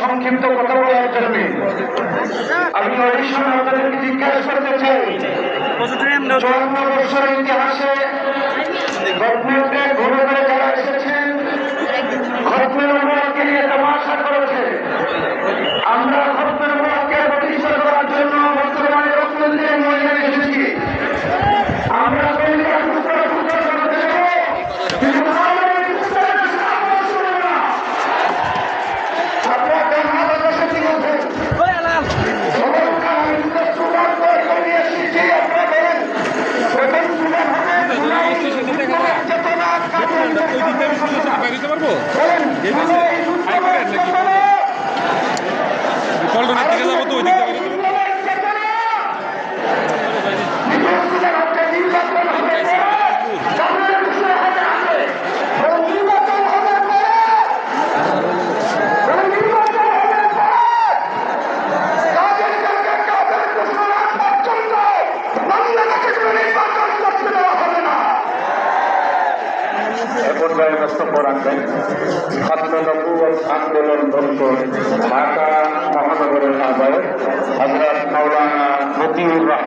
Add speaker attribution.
Speaker 1: সংক্ষিপ্ত কথা বলার জন্য। আমি ওই সময় জিজ্ঞাসা করতে চাই, চুয়ান্ন বছরের ইতিহাসে গভর্নমেন্টে ঘুরে ঘুরে যারা এসেছেন, ঘটনের উপরকে নিয়ে তামাশা করেছে আমরা ঘটনের উপরকে প্রতিষ্ঠা করার জন্য বর্তমানে রত্নদের মহিলা এসেছি। আমরা চেতনা।
Speaker 2: পল্টনের দিকে যাব তো ওই দিক
Speaker 1: একতায় বক্তব্য রাখবেন ছাত্রবাবু আন্দোলন ধন্য ঢাকা মহানগরের আহ্বায়ক হজরত মৌলানা মতিউর